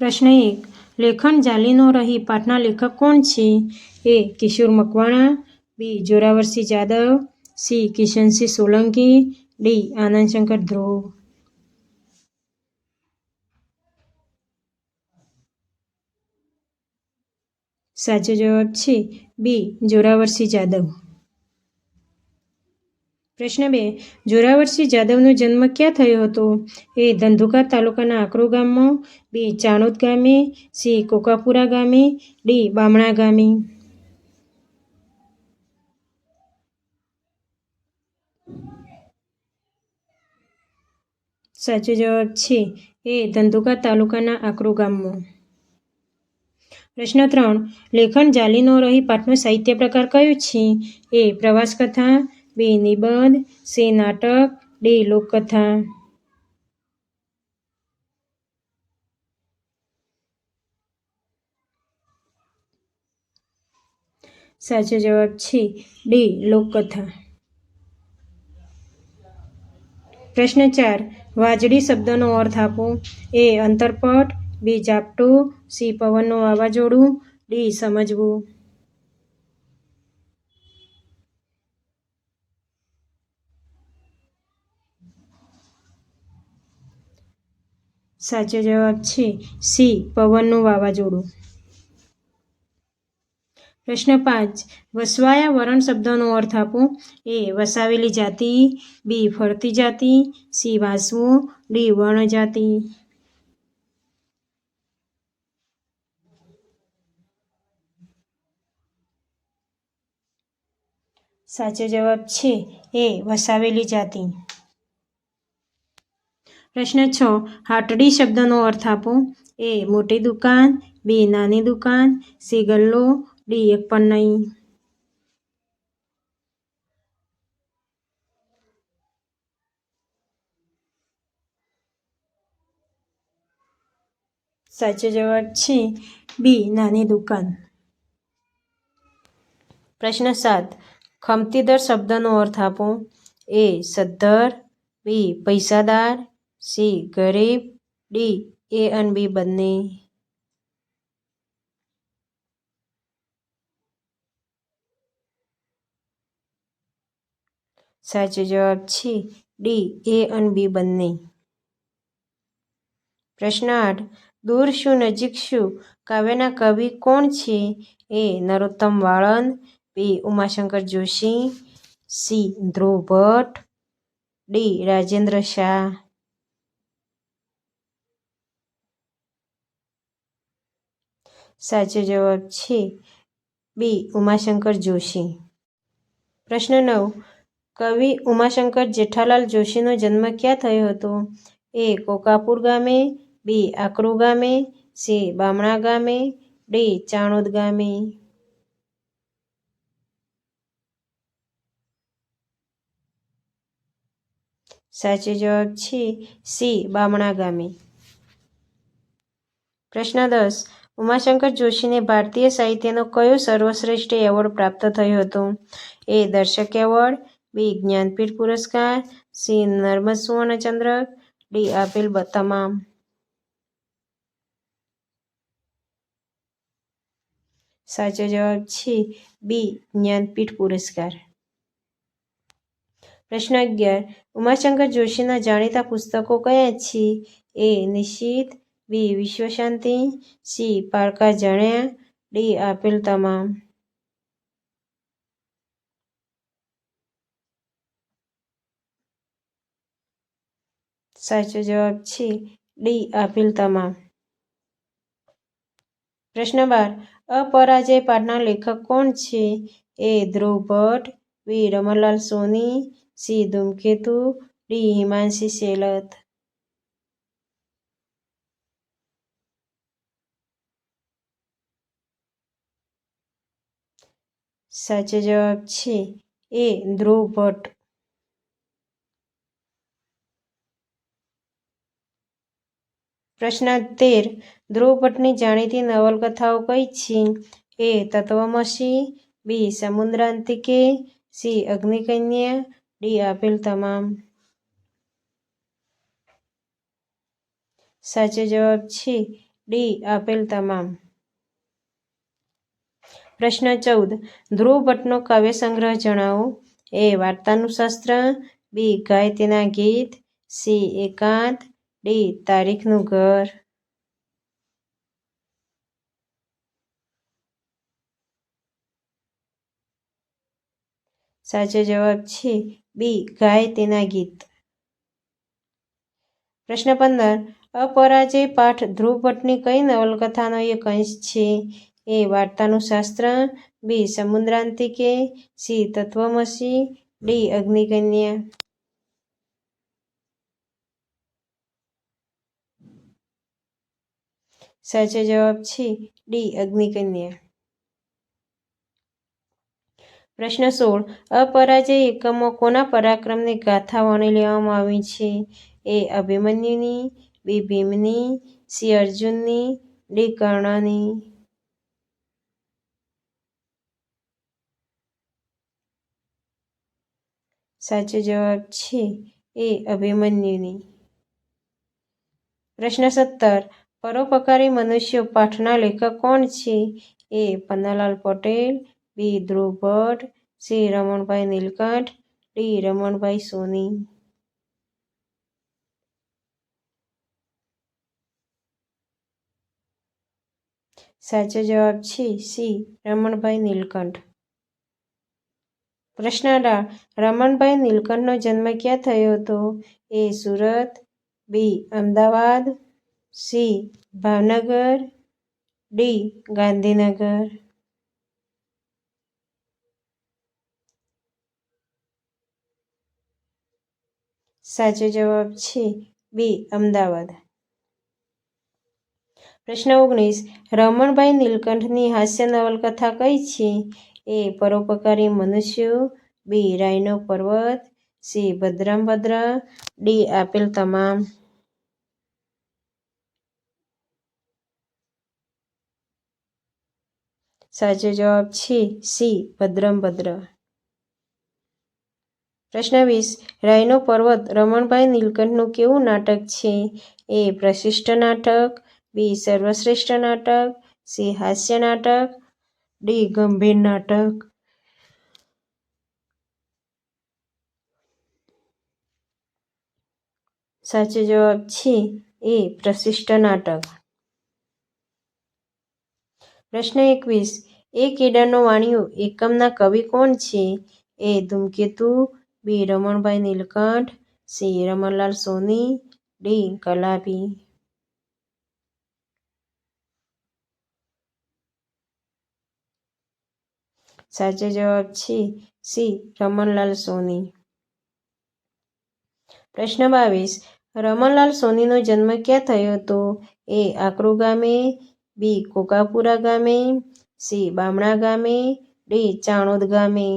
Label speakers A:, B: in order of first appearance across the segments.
A: પ્રશ્ન એક, લેખન જાલીનો રહી પાઠના લેખક કોણ છે? A, Kishor Makwana. B, Zoravarsinh Jadav. C, Kishansinh Solanki. D, Anandshankar Dhruv. સાચો જવાબ છે બી, જોરાવરસિંહ જાદવ. પ્રશ્ન બે જોરાવરસિંહ જાદવનો જન્મ ક્યાં થયો હતો? એ ધંધુકા તાલુકાના આકરો ગામમાં, બી ચાણોદ ગામે, સી કોકાપુરા ગામે, ડી બામણા ગામે. સાચો જવાબ છે, એ ધંધુકા તાલુકાના આકરો ગામમાં. પ્રશ્ન ત્રણ, લેખન જાલીનો રહી પાઠનો સાહિત્ય પ્રકાર કયો છે? એ પ્રવાસ કથા બી નિબંધ સી નાટક ડી લોકકથા સાચો જવાબ છે ડી લોકકથા. પ્રશ્ન ચાર વાજડી શબ્દનો અર્થ આપો. એ અંતરપટ બી ઝાપટો સી પવનનું વાવાઝોડું ડી સમજવું. સાચો જવાબ છે સી, પવનનું વાવાઝોડું. પ્રશ્ન પાંચ, વસવાયા વરણ શબ્દનો અર્થ આપો. એ, વસાવેલી જાતિ. બી, ફરતી જાતિ. સી, વાંસવું. ડી વર્ણજાતિ સાચો જવાબ છે એ, વસાવેલી જાતિ. પ્રશ્ન છ. હાટડી શબ્દનો અર્થ આપો. એ, મોટી દુકાન. બી, નાની દુકાન. સી, ગલ્લો. ડી, એક પણ નહીં. સાચો જવાબ છે. બી, નાની દુકાન. પ્રશ્ન સાત. ખમતીદર શબ્દનો અર્થ આપો. એ, સદ્ધર. બી, પૈસાદાર. સી, ગરીબ, ડી, એ અને બી બંને. સાચો જવાબ છે ડી, એ અને બી બંને. પ્રશ્ન આઠ, દૂર શું નજીક શું? કાવ્યના કવિ કોણ છે? A, Narottam Valand, B, Umashankar Joshi, C, Dhruv Bhatt, D, Rajendra Shah. સાચો જવાબ છે બી, ઉમાશંકર જોશી. પ્રશ્ન નવ, કવિ ઉમાશંકર જેઠાલાલ જોશીનો જન્મ ક્યાં થયો હતો? એ, કોકાપુર ગામે, બી, આકરો ગામે, સી, બામણા ગામે, ડી, ચાણોદ ગામે. સાચો જવાબ છે સી, બામણા ગામે. પ્રશ્ન દસ ઉમાશંકર જોશીને ભારતીય સાહિત્યનો કયો સર્વશ્રેષ્ઠ એવોર્ડ પ્રાપ્ત થયો હતો? એ. દર્શક એવોર્ડ, બી. જ્ઞાનપીઠ પુરસ્કાર, સી. નર્મદ સુવર્ણચંદ્રક, ડી. આપેલ તમામ. સાચો જવાબ છે બી. જ્ઞાનપીઠ પુરસ્કાર. પ્રશ્ન અગિયાર. ઉમાશંકર જોશીના જાણીતા પુસ્તકો કયા છે? એ. નિશિત બી વિશ્વ શાંતિ સી પારકા જાણ્યા ડી આપેલ તમામ સાચો જવાબ છે, ડી આપેલ તમામ પ્રશ્ન બાર, અપરાજય પાઠના લેખક કોણ છે? A Dhruv Bhatt B Ramanlal Soni, C Dhumketu, D Himanshi Shelat સાચો જવાબ છે એ ધ્રુવ ભટ્ટ પ્રશ્ન તેર ધ્રુવ ભટ્ટની જાણીતી નવલકથાઓ કઈ છે? A Tatvamasi, B Samudrantike, C Agnikanya, D આપેલ તમામ. સાચો જવાબ છે, ડી આપેલ તમામ. પ્રશ્ન ચૌદ. ધ્રુવ ભટ્ટનો કાવ્ય સંગ્રહ જણાવો. એ વાર્તાનું શાસ્ત્ર બી ગાય તેના ગીત. સી એકાંત. ડી તારીખનું ઘર. સાચો જવાબ છે બી ગાય તેના ગીત. પ્રશ્ન પંદર. અપરાજય પાઠ ધ્રુવ ભટ્ટની કઈ નવલકથાનો એક અંશ છે? એ વાર્તાનું શાસ્ત્ર, B Samudrantike, C Tatvamasi, D Agnikanya. સાચો જવાબ છે ડી અગ્નિકન્યા. પ્રશ્ન સોળ, અપરાજય એકમો કોના પરાક્રમની ગાથા વણી લેવામાં આવી છે? એ અભિમન્યુની, બી ભીમની, સી અર્જુનની, ડી કર્ણની. સાચો જવાબ છે એ અભિમન્યુની. પ્રશ્ન સત્તર. પરોપકારી મનુષ્ય પાઠના લેખક કોણ છે? A Pannalal Patel, B Dhruv Bhatt, C Ramanbhai Nilkanth, D Ramanbhai Soni. સાચો જવાબ છે સી રમણભાઈ નીલકંઠ. પ્રશ્ન રમણભાઈ નીલકંઠનો જન્મ ક્યાં થયો હતો? A Surat, B Ahmedabad, C Bhavnagar, D Gandhinagar. સાચો જવાબ છે બી અમદાવાદ. પ્રશ્ન ઓગણીસ. રમણભાઈ નીલકંઠની હાસ્ય નવલકથા કઈ છે? એ પરોપકારી મનુષ્યો બી રાયનો પર્વત, સી ભદ્રંભદ્ર ડી આપેલ તમામ. સાચો જવાબ છે સી ભદ્રંભદ્ર પ્રશ્ન વીસ, રાયનો પર્વત રમણભાઈ નીલકંઠનું કેવું નાટક છે? એ પ્રશિષ્ટ નાટક, બી સર્વશ્રેષ્ઠ નાટક, સી હાસ્ય નાટક ડી ગંભીર નાટક. સાચો જવાબ છે એ પ્રશિષ્ટ નાટક. પ્રશ્ન એકવીસ, એ કેડાનો વાણિયો એકમના કવિ કોણ છે? A Dhumketu, B Ramanbhai Nilkanth, C Ramanlal Soni, D Kalapi સાચો જવાબ છે, સી, રમણલાલ સોની. પ્રશ્ન બાવીસ. રમણલાલ સોનીનો જન્મ ક્યાં થયો હતો? એ આકરો ગામે, બી, કોકાપુરા ગામે, સી, બામણા ગામે, ડી, ચાણોદ ગામે.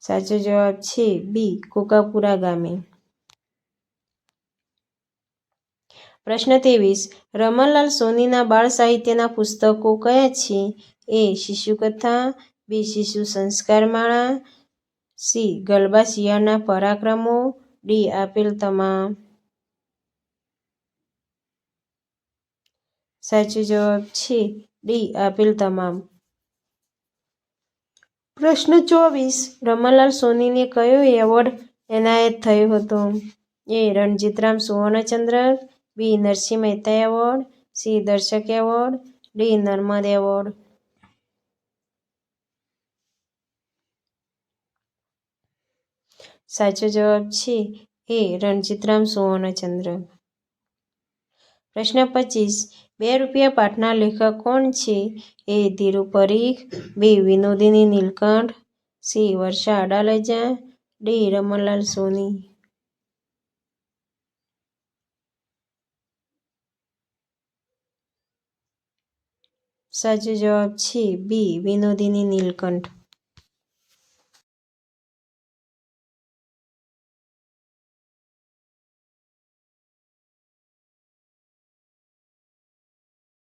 A: સાચો જવાબ છે બી, કોકાપુરા ગામે. પ્રશ્ન ત્રેવીસ. રમણલાલ સોનીના બાળ સાહિત્યના પુસ્તકો કયા છે? એ. શિશુકથા. બી. શિશુ સંસ્કારમાળા. સી. ગલબા શિયાળના પરાક્રમો. ડી. આપેલ તમામ. સાચો જવાબ છે. ડી. આપેલ તમામ. પ્રશ્ન ચોવીસ. રમણલાલ સોનીને કયો એવોર્ડ એનાયત થયો હતો? A. Ranjitram Suvarnachandrak. B Narsinh Mehta award C Darshak award D Narmad award. સાચો જવાબ છે એ રણજીતરામ સુવર્ણચંદ્ર. પ્રશ્ન પચીસ, બે રૂપિયા પાઠના લેખક કોણ છે? A Dhiru Parikh, B Vinodini Nilkanth, C Varsha Adalaja, D Ramanlal Soni. સાચો જવાબ છે બી વિનોદિની નીલકંઠ.